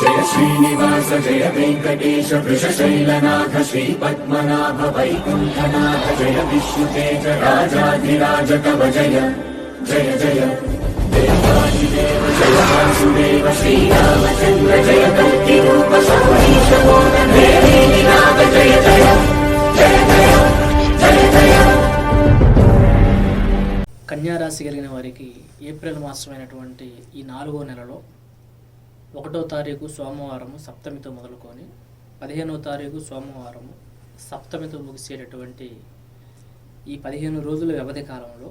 జయ శ్రీనివాస జయ వెంకటేశ వృషశైలనాథ శ్రీ పద్మనాభ వైకుంఠనాథ జయ విష్ణుతేజ రాజాధిరాజ కవ జయ జయ జయ. దేవాదిదేవ జయ వాసుదేవ శ్రీరామచంద్ర జయ కల్కి రూప శౌరీశ నాథ జయ జయ జయ జయ జయ జయ కన్యా రాశి కలిగిన వారికి ఏప్రిల్ మాసమైనటువంటి ఈ నాలుగో నెలలో ఒకటో తారీఖు సోమవారము సప్తమితో మొదలుకొని పదిహేనో తారీఖు సోమవారము సప్తమితో ముగిసేటటువంటి ఈ పదిహేను రోజుల వ్యవధి కాలంలో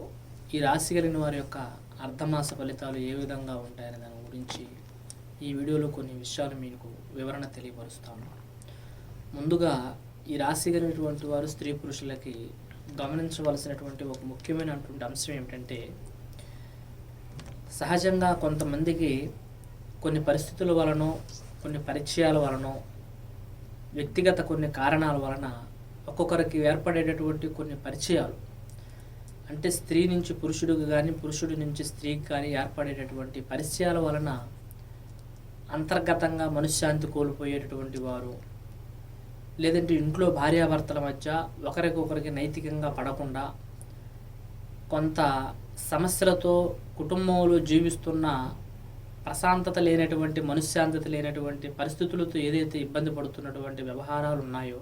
ఈ రాశి కలిగిన వారి యొక్క అర్ధమాస ఫలితాలు ఏ విధంగా ఉంటాయనే దాని గురించి ఈ వీడియోలో కొన్ని విషయాలు మీకు వివరణ తెలియపరుస్తాను. ముందుగా ఈ రాశి కలిగినటువంటి వారు స్త్రీ పురుషులకి గమనించవలసినటువంటి ఒక ముఖ్యమైనటువంటి అంశం ఏమిటంటే సహజంగా కొంతమందికి కొన్ని పరిస్థితుల వలన కొన్ని పరిచయాల వలన వ్యక్తిగత కొన్ని కారణాల వలన ఒక్కొక్కరికి ఏర్పడేటటువంటి కొన్ని పరిచయాలు. అంటే స్త్రీ నుంచి పురుషుడికి కానీ పురుషుడి నుంచి స్త్రీకి కానీ ఏర్పడేటటువంటి పరిచయాల వలన అంతర్గతంగా మనశ్శాంతి కోల్పోయేటటువంటి వారు లేదంటే ఇంట్లో భార్యాభర్తల మధ్య ఒకరికొకరికి నైతికంగా పడకుండా కొంత సమస్యలతో కుటుంబంలో జీవిస్తున్న ప్రశాంతత లేనటువంటి మనశ్శాంతత లేనటువంటి పరిస్థితులతో ఏదైతే ఇబ్బంది పడుతున్నటువంటి వ్యవహారాలు ఉన్నాయో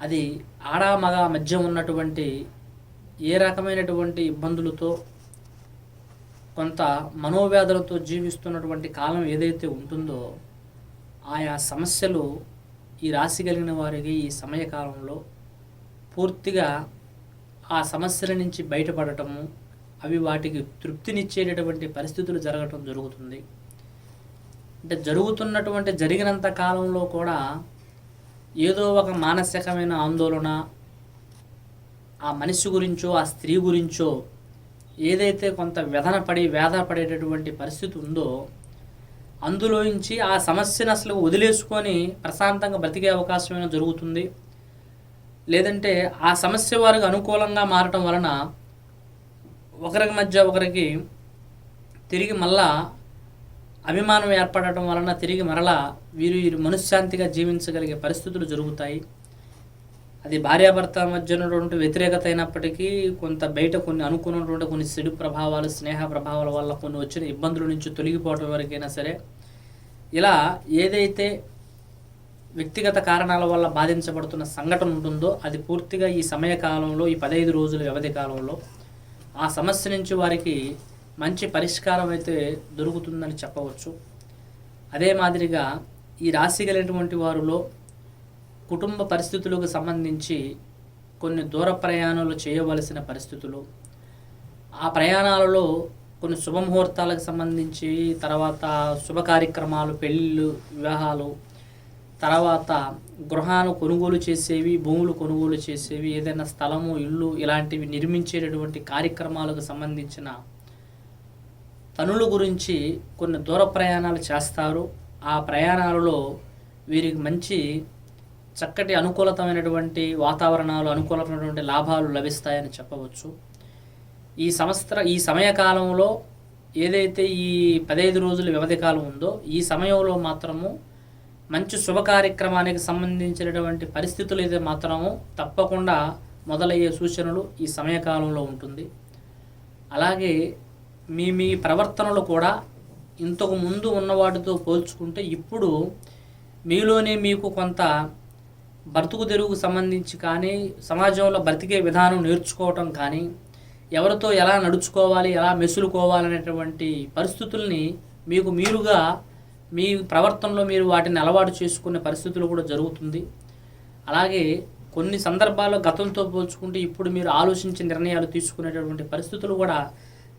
అది ఆడ మగ మధ్య ఉన్నటువంటి ఏ రకమైనటువంటి ఇబ్బందులతో కొంత మనోవ్యాధులతో జీవిస్తున్నటువంటి కాలం ఏదైతే ఉంటుందో ఆయా సమస్యలు ఈ రాశి కలిగిన వారికి ఈ సమయకాలంలో పూర్తిగా ఆ సమస్యల నుంచి బయటపడటము అవి వాటికి తృప్తినిచ్చేటటువంటి పరిస్థితులు జరగటం జరుగుతుంది. అంటే జరుగుతున్నటువంటి జరిగినంత కాలంలో కూడా ఏదో ఒక మానసికమైన ఆందోళన ఆ మనిషి గురించో ఆ స్త్రీ గురించో ఏదైతే కొంత వ్యధన పడి వేదన పడేటటువంటి పరిస్థితి ఉందో అందులోంచి ఆ సమస్యను అసలు వదిలేసుకొని ప్రశాంతంగా బ్రతికే అవకాశమైనా జరుగుతుంది. లేదంటే ఆ సమస్య వారికి అనుకూలంగా మారటం వలన ఒకరికి మధ్య ఒకరికి తిరిగి మళ్ళా అభిమానం ఏర్పడటం వలన తిరిగి మరలా వీరు వీరు మనశ్శాంతిగా జీవించగలిగే పరిస్థితులు జరుగుతాయి. అది భార్యాభర్త మధ్య ఉన్నటువంటి వ్యతిరేకత అయినప్పటికీ కొంత బయట కొన్ని అనుకున్నటువంటి కొన్ని చెడు ప్రభావాలు స్నేహ ప్రభావాల వల్ల కొన్ని వచ్చిన ఇబ్బందుల నుంచి తొలగిపోవటం వరకైనా సరే ఇలా ఏదైతే వ్యక్తిగత కారణాల వల్ల బాధించబడుతున్న సంఘటన ఉంటుందో అది పూర్తిగా ఈ సమయకాలంలో ఈ పదహైదు రోజుల వ్యవధి కాలంలో ఆ సమస్య నుంచి వారికి మంచి పరిష్కారం అయితే దొరుకుతుందని చెప్పవచ్చు. అదే మాదిరిగా ఈ రాశి కలిగినటువంటి వారిలో కుటుంబ పరిస్థితులకు సంబంధించి కొన్ని దూర ప్రయాణాలు చేయవలసిన పరిస్థితులు ఆ ప్రయాణాలలో కొన్ని శుభముహూర్తాలకు సంబంధించి తర్వాత శుభ కార్యక్రమాలు పెళ్ళిళ్ళు వివాహాలు తర్వాత గృహాలు కొనుగోలు చేసేవి భూములు కొనుగోలు చేసేవి ఏదైనా స్థలము ఇల్లు ఇలాంటివి నిర్మించేటటువంటి కార్యక్రమాలకు సంబంధించిన పనుల గురించి కొన్ని దూర ప్రయాణాలు చేస్తారు. ఆ ప్రయాణాలలో వీరికి మంచి చక్కటి అనుకూలతమైనటువంటి వాతావరణాలు అనుకూలమైనటువంటి లాభాలు లభిస్తాయని చెప్పవచ్చు. ఈ సంవత్సర ఈ సమయకాలంలో ఏదైతే ఈ పదహైదు రోజుల వ్యవధి కాలం ఉందో ఈ సమయంలో మాత్రము మంచి శుభ కార్యక్రమానికి సంబంధించినటువంటి పరిస్థితులు అయితే మాత్రము తప్పకుండా మొదలయ్యే సూచనలు ఈ సమయకాలంలో ఉంటుంది. అలాగే మీ మీ ప్రవర్తనలు కూడా ఇంతకు ముందు ఉన్నవాటితో పోల్చుకుంటే ఇప్పుడు మీలోనే మీకు కొంత బ్రతుకు తెరుగుకు సంబంధించి కానీ సమాజంలో బ్రతికే విధానం నేర్చుకోవటం కానీ ఎవరితో ఎలా నడుచుకోవాలి ఎలా మెసులుకోవాలనేటువంటి పరిస్థితుల్ని మీకు మీరుగా మీ ప్రవర్తనలో మీరు వాటిని అలవాటు చేసుకునే పరిస్థితులు కూడా జరుగుతుంది. అలాగే కొన్ని సందర్భాల్లో గతంతో పోల్చుకుంటే ఇప్పుడు మీరు ఆలోచించి నిర్ణయాలు తీసుకునేటటువంటి పరిస్థితులు కూడా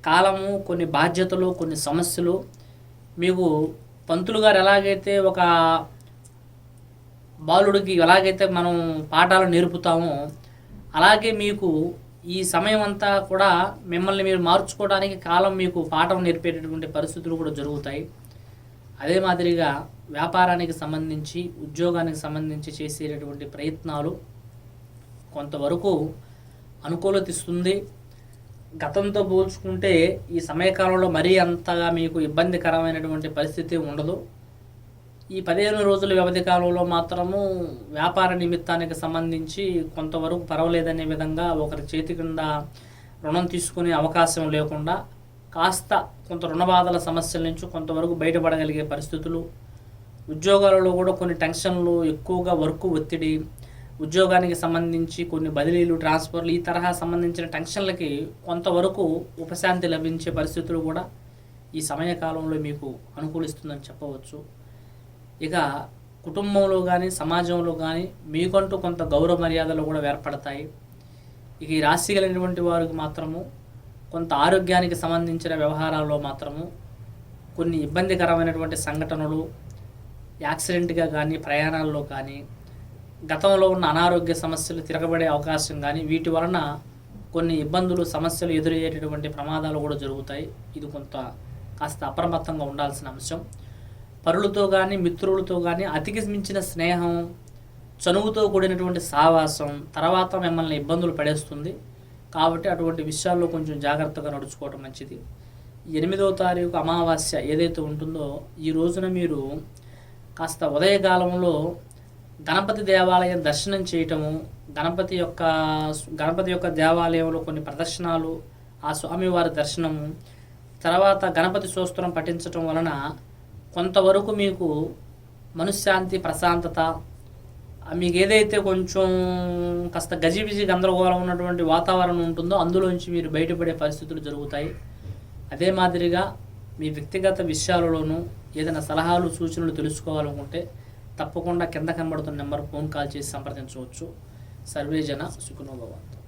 కాలము కొన్ని బాధ్యతలు కొన్ని సమస్యలు. మీకు పంతులు గారు ఎలాగైతే ఒక బాలుడికి ఎలాగైతే మనం పాఠాలు నేర్పుతామో అలాగే మీకు ఈ సమయం అంతా కూడా మిమ్మల్ని మీరు మార్చుకోవడానికి కాలం మీకు పాఠం నేర్పేటటువంటి పరిస్థితులు కూడా జరుగుతాయి. అదే మాదిరిగా వ్యాపారానికి సంబంధించి ఉద్యోగానికి సంబంధించి చేసేటటువంటి ప్రయత్నాలు కొంతవరకు అనుకూలత ఇస్తుంది. గతంతో పోల్చుకుంటే ఈ సమయకాలంలో మరీ అంతగా మీకు ఇబ్బందికరమైనటువంటి పరిస్థితి ఉండదు. ఈ పదిహేను రోజుల వ్యవధి కాలంలో మాత్రము వ్యాపార నిమిత్తానికి సంబంధించి కొంతవరకు పర్వాలేదనే విధంగా ఒకరి చేతి కింద రుణం తీసుకునే అవకాశం లేకుండా కాస్త కొంత రుణబాధల సమస్యల నుంచి కొంతవరకు బయటపడగలిగే పరిస్థితులు. ఉద్యోగాలలో కూడా కొన్ని టెన్షన్లు ఎక్కువగా వర్క్ ఒత్తిడి ఉద్యోగానికి సంబంధించి కొన్ని బదిలీలు ట్రాన్స్ఫర్లు ఈ తరహా సంబంధించిన టెన్షన్లకి కొంతవరకు ఉపశాంతి లభించే పరిస్థితులు కూడా ఈ సమయకాలంలో మీకు అనుకూలిస్తుందని చెప్పవచ్చు. ఇక కుటుంబంలో కానీ సమాజంలో కానీ మీకంటూ కొంత గౌరవ మర్యాదలు కూడా ఏర్పడతాయి. ఇక ఈ రాశి కలిగినటువంటి వారికి మాత్రము కొంత ఆరోగ్యానికి సంబంధించిన వ్యవహారాల్లో మాత్రము కొన్ని ఇబ్బందికరమైనటువంటి సంఘటనలు యాక్సిడెంట్గా కానీ ప్రయాణాల్లో కానీ గతంలో ఉన్న అనారోగ్య సమస్యలు తిరగబడే అవకాశం కానీ వీటి వలన కొన్ని ఇబ్బందులు సమస్యలు ఎదురయ్యేటటువంటి ప్రమాదాలు కూడా జరుగుతాయి. ఇది కొంత కాస్త అప్రమత్తంగా ఉండాల్సిన అంశం. పరులతో కానీ మిత్రులతో కానీ అతికి మించిన స్నేహం చనువుతో కూడినటువంటి సావాసం తర్వాత మిమ్మల్ని ఇబ్బందులు పడేస్తుంది. కాబట్టి అటువంటి విషయాల్లో కొంచెం జాగ్రత్తగా నడుచుకోవటం మంచిది. ఎనిమిదవ తారీఖు అమావాస్య ఏదైతే ఉంటుందో ఈ రోజున మీరు కాస్త ఉదయకాలంలో గణపతి దేవాలయం దర్శనం చేయటము గణపతి యొక్క గణపతి యొక్క దేవాలయంలో కొన్ని ప్రదర్శనలు ఆ స్వామివారి దర్శనము తర్వాత గణపతి సూస్త్రం పఠించటం వలన కొంతవరకు మీకు మనశ్శాంతి ప్రశాంతత మీకు ఏదైతే కొంచెం కాస్త గజిబిజి గందరగోళం ఉన్నటువంటి వాతావరణం ఉంటుందో అందులోంచి మీరు బయటపడే పరిస్థితులు జరుగుతాయి. అదే మాదిరిగా మీ వ్యక్తిగత విషయాలలోనూ ఏదైనా సలహాలు సూచనలు తెలుసుకోవాలనుకుంటే తప్పకుండా కింద కనబడుతున్న నెంబర్ ఫోన్ కాల్ చేసి సంప్రదించవచ్చు. సర్వేజన సుఖనోభవంతు